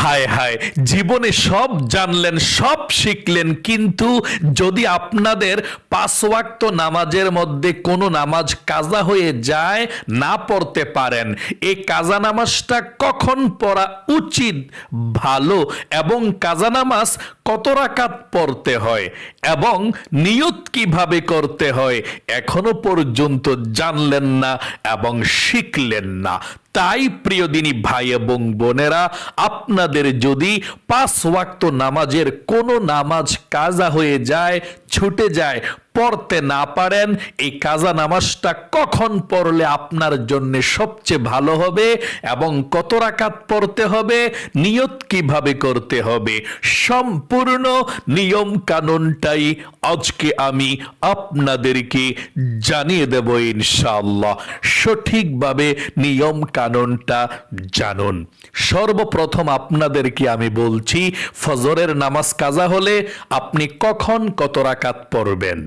হায় হায়, জীবনে সব জানলেন, সব শিখলেন, কিন্তু যদি আপনাদের পাঁচ নামাজের মধ্যে কোনো নামাজ কাজা হয়ে যায়, না পড়তে পারেন। এই কাজা নামাজটা কখন পড়া উচিত? ভালো। এবং কাজা নামাজ কত রাকাত পড়তে হয়? এবং নিয়ত কীভাবে করতে হয়? এখনও পর্যন্ত জানলেন না এবং শিখলেন না। তাই প্রিয় দিনী ভাই এবং বোনেরা, আপনাদের যদি পাঁচ ওয়াক্ত নামাজের কোনো নামাজ কাজা হয়ে যায়, ছুটে যায় পড়তে না পারেন, এই কাজা নামাজটা কখন পড়লে আপনার জন্য সবচেয়ে ভালো হবে এবং কত রাকাত পড়তে হবে, নিয়ত কীভাবে করতে হবে? সম্পূর্ণ নিয়ম কানুনটাই আজকে আমি আপনাদেরকে জানিয়ে দেব ইনশাআল্লাহ। সঠিকভাবে নিয়ম কানুনটা জানুন। সর্বপ্রথম আপনাদেরকে আমি বলছি, ফজরের নামাজ কাজা হলে আপনি কখন কত রাকাত পড়বেন?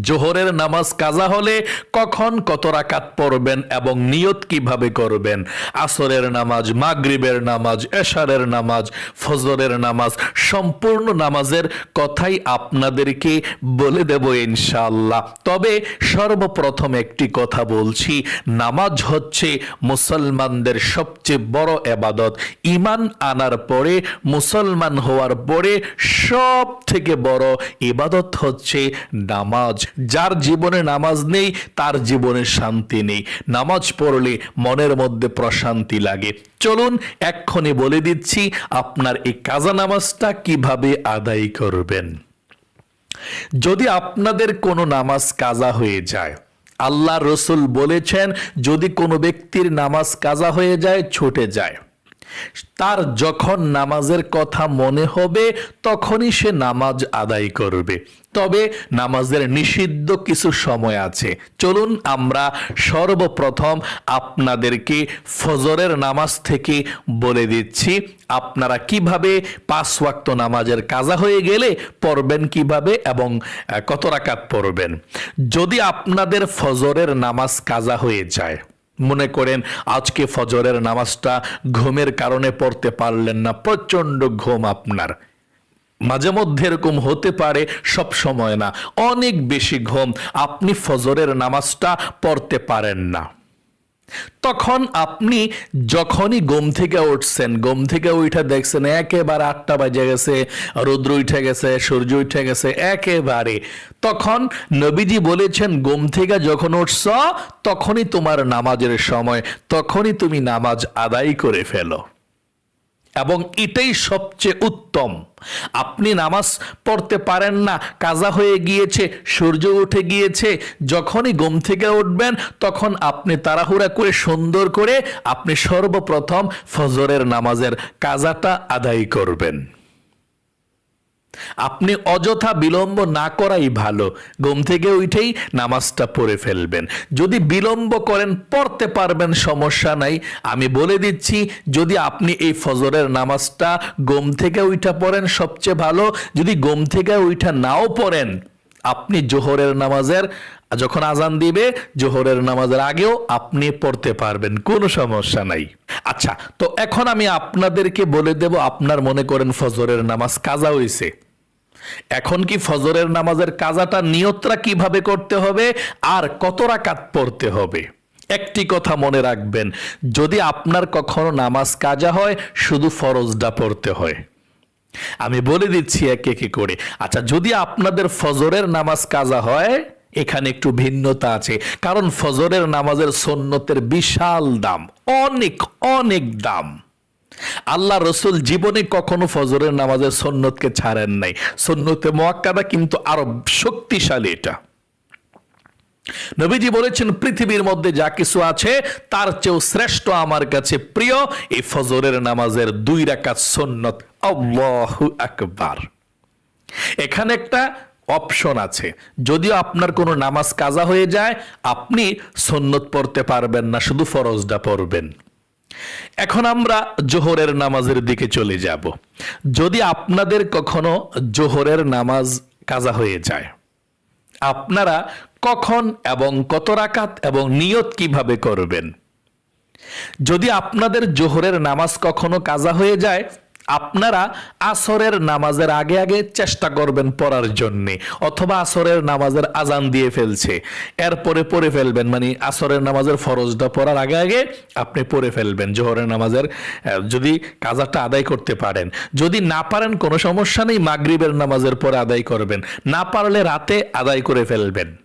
জোহরের নামাজ কাজা হলে কখন কত রাকাত পড়বেন এবং নিয়ত কীভাবে করবেন? আসরের নামাজ, মাগরিবের নামাজ, এশারের নামাজ, ফজরের নামাজ, সম্পূর্ণ নামাজের কথাই আপনাদেরকে বলে দেব ইনশাআল্লাহ। তবে সর্বপ্রথম একটি কথা বলছি, নামাজ হচ্ছে মুসলমানদের সবচেয়ে বড় এবাদত। ইমান আনার পরে, মুসলমান হওয়ার পরে সব থেকে বড় ইবাদত হচ্ছে নামাজ। যার জীবনে নামাজ নেই, তার জীবনে শান্তি নেই। নামাজ পড়লে মনের মধ্যে প্রশান্তি লাগে। চলুন এক্ষণে বলে দিচ্ছি আপনার এই কাজা নামাজটা কীভাবে আদায় করবেন। যদি আপনাদের কোনো নামাজ কাজা হয়ে যায়, আল্লাহ রসুল বলেছেন, যদি কোনো ব্যক্তির নামাজ কাজা হয়ে যায়, ছুটে যায়। তার যখন নামাজের কথা মনে হবে, তখনই সে নামাজ আদায় করবে। তবে নামাজের নিষিদ্ধ কিছু সময় আছে। চলুন আমরা সর্বপ্রথম আপনাদেরকে ফজরের নামাজ থেকে বলে দিচ্ছি। আপনারা কীভাবে পাঁচ ওয়াক্ত নামাজের কাজা হয়ে গেলে পড়বেন কীভাবে এবং কত রাকাত পড়বেন? যদি আপনাদের ফজরের নামাজ কাজা হয়ে যায় মনে করেন, আজকে ফজরের নামাজটা ঘুমের কারণে পড়তে পারলেন না প্রচণ্ড ঘুম আপনার। মাঝে মধ্যে এরকম হতে পারে, সব সময় না, অনেক বেশি ঘুম, আপনি ফজরের নামাজটা পড়তে পারেন না। তখন আপনি যখনই গম থেকে উঠছেন গম থেকে উঠে দেখছেন একেবারে আটটা বাজে গেছে, রৌদ্র উঠে গেছে, সূর্য উঠে গেছে, একেবারে। তখন নবীজি বলেছেন গোম থেকে যখন উঠছ, তখনই তোমার নামাজের সময়, তখনই তুমি নামাজ আদায় করে ফেলো। এবং এটাই সবচেয়ে উত্তম। আপনি নামাজ পড়তে পারেন না, কাজা হয়ে গিয়েছে, সূর্য উঠে গিয়েছে, যখনই ঘুম থেকে উঠবেন তখন আপনি তাড়াহুড়া করে, সুন্দর করে আপনি সর্বপ্রথম ফজরের নামাজের কাজাটা আদায় করবেন। আপনি অযথা বিলম্ব না করাই ভালো। ঘুম থেকে উঠেই নামাজটা পড়ে ফেলবেন। যদি বিলম্ব করেন, পড়তে পারবেন, সমস্যা নাই। আমি বলে দিচ্ছি, যদি আপনি এই ফজরের নামাজটা ঘুম থেকে উঠা পড়েন, সবচেয়ে ভালো। যদি ঘুম থেকে উঠা নাও পড়েন, আপনি জোহরের নামাজের যখন আজান দিবে, জোহরের নামাজের আগেও আপনি পড়তে পারবেন, কোনো সমস্যা নাই। আচ্ছা তো এখন আমি আপনাদেরকে বলে দেব, আপনার মনে করেন ফজরের নামাজ কাজা হয়েছে এখন কি ফজরের নামাজের কাজাটা নিয়তরা কীভাবে করতে হবে, আর কত রাকাত পড়তে হবে? একটি কথা মনে রাখবেন, যদি আপনার কখনো নামাজ কাজা হয়, শুধু ফরজটা পড়তে হয়। আমি বলে দিচ্ছি এক একে করে। আচ্ছা যদি আপনাদের ফজরের নামাজ কাজা হয় এখানে একটু ভিন্নতা আছে। কারণ ফজরের নামাজের সন্ন্যতের বিশাল দাম, অনেক অনেক দাম। আল্লাহ রসুল জীবনে কখনো ফজরের নামাজের সন্ন্যতকে ছাড়েন নাই। সন্ন্যতে মোয়াক্কাদা কিন্তু আরও শক্তিশালী এটা। নবীজি বলেছেন, পৃথিবীর মধ্যে যা কিছু আছে, তার চেয়েও শ্রেষ্ঠ আমার কাছে প্রিয় এই ফজরের নামাজের দুই রাকাত সন্নত। আল্লাহু আকবার। এখানে একটা অপশন আছে। যদিও আপনার কোনো নামাজ কাজা হয়ে যায়, আপনি সন্নত পড়তে পারবেন না, শুধু ফরজটা পড়বেন। এখন আমরা জোহরের নামাজের দিকে চলে যাব। যদি আপনাদের কখনো জোহরের নামাজ কাজা হয়ে যায়, আপনারা কখন এবং কত রাকাত এবং নিয়ত কীভাবে করবেন? যদি আপনাদের জোহরের নামাজ কখনো কাজা হয়ে যায় আপনারা আসরের নামাজের আগে আগে চেষ্টা করবেন পড়ার জন্য, অথবা আসরের নামাজের আজান দিয়ে ফেলছে। এরপরে পড়ে ফেলবেন মানে আসরের নামাজের ফরজটা পড়ার আগে আগে আপনি পড়ে ফেলবেন। জোহরের নামাজের যদি কাজাটা আদায় করতে পারেন। যদি না পারেন, কোনো সমস্যা নেই, মাগরিবের নামাজের পরে আদায় করবেন। না পারলে রাতে আদায় করে ফেলবেন।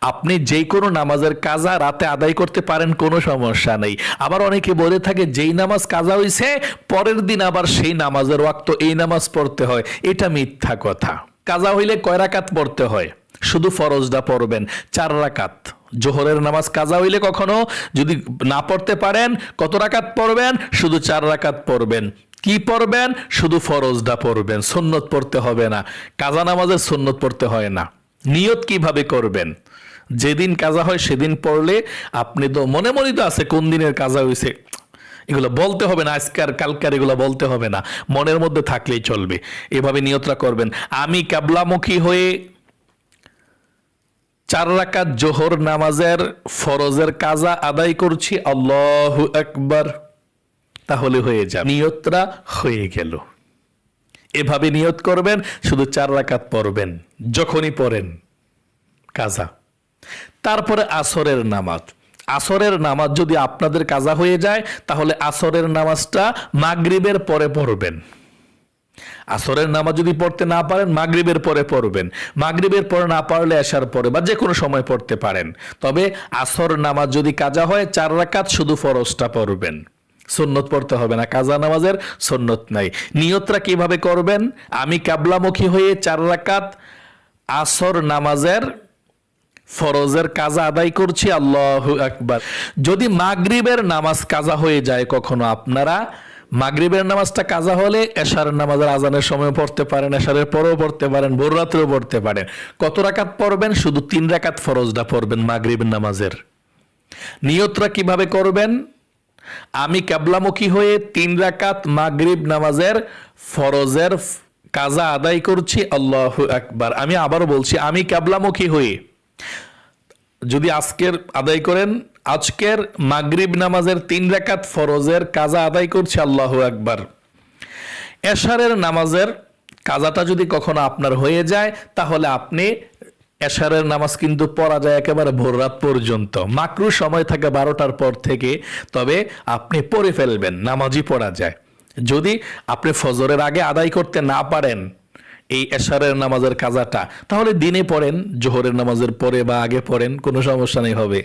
আপনি যে কোনো নামাজের কাজা রাতে আদায় করতে পারেন, কোনো সমস্যা নেই। আবার অনেকে বলে থাকে, যেই নামাজ কাজা হইছে, পরের দিন আবার সেই নামাজের ওয়াক্ত এই নামাজ পড়তে হয়। এটা মিথ্যা কথা। কাজা হইলে কয় রাকাত পড়তে হয়? শুধু ফরজটা পড়বেন, চার রাকাত। জোহরের নামাজ কাজা হইলে কখনো? যদি না পড়তে পারেন, কত রাকাত পড়বেন? শুধু চার রাকাত পড়বেন। কি পড়বেন? শুধু ফরজটা পড়বেন। সুন্নত পড়তে হবে না। কাজা নামাজের সুন্নত পড়তে হয় না। নিয়ত কীভাবে করবেন? যেদিন কাজা হয় সেদিন পড়লে আপনি তো মনে মনে তো আছে কোন দিনের কাজা হয়েছে এগুলো বলতে হবে না, আজকার কালকার এগুলো বলতে হবে না। মনের মধ্যে থাকলেই চলবে। এভাবে নিয়তরা করবেন। আমি ক্যাবলামুখী হয়ে চার রাকাত জোহর নামাজের ফরজের কাজা আদায় করছি, আল্লাহ একবার তাহলে হয়ে যাবে। নিয়তরা হয়ে গেল। এভাবে নিয়ত করবেন, শুধু চার রাকাত পড়বেন, যখনই পড়েন, কাজা। তারপরে আসরের নামাজ। আসরের নামাজ যদি আপনাদের কাজা হয়ে যায়, তাহলে আসরের নামাজটা মাগরিবের পরে পড়বেন। আসরের নামাজ যদি পড়তে না পারেন, মাগরিবের পরে পড়বেন। মাগরিবের পরে না পারলে আসার পরে বা যে কোনো সময় পড়তে পারেন। তবে আসর নামাজ যদি কাজা হয়, চার রাকাত শুধু ফরজটা পড়বেন। সুন্নত পড়তে হবে না, কাজা নামাজের সুন্নত নাই। নিয়তরা কীভাবে করবেন? আমি কাবলামুখী হয়ে চার রাকাত আসর নামাজের ফরজের কাজা আদায় করছি, আল্লাহ আকবার। যদি মাগরিবের নামাজ কাজা হয়ে যায়, কখনো আপনারা মাগরিবের নামাজটা কাজা হলে এশার নামাজের আজানের সময় পড়তে পারেন, এশারের পরেও পড়তে পারেন, ভোর রাত্রেও পড়তে পারেন। কত রাকাত পড়বেন? শুধু তিন রাকাত ফরজটা পড়বেন মাগরিবের নামাজের। নিয়তরা কীভাবে করবেন? আমি ক্যাবলামুখী হয়ে তিন রাকাত মাগরিব নামাজের ফরজের কাজা আদায় করছি, আল্লাহ আকবার। আমি আবারও বলছি, আমি ক্যাবলামুখী হয়ে যদি আজকের আদায় করেন, আজকের মাগরিব নামাজের তিন রাকাত ফরজের কাজা আদায় করছি, আল্লাহ একবার এশারের নামাজের কাজাটা যদি কখনো আপনার হয়ে যায়, তাহলে আপনি এশারের নামাজ কিন্তু পড়া যায় একেবারে ভোর রাত পর্যন্ত। মাকরু সময় থাকে বারোটার পর থেকে, তবে আপনি পড়ে ফেলবেন, নামাজই পড়া যায়। যদি আপনি ফজরের আগে আদায় করতে না পারেন এই এশারের নামাজের কাজাটা, তাহলে দিনে পড়েন, জোহরের নামাজের পরে বা আগে পড়েন, কোনো সমস্যা নেই, হবে।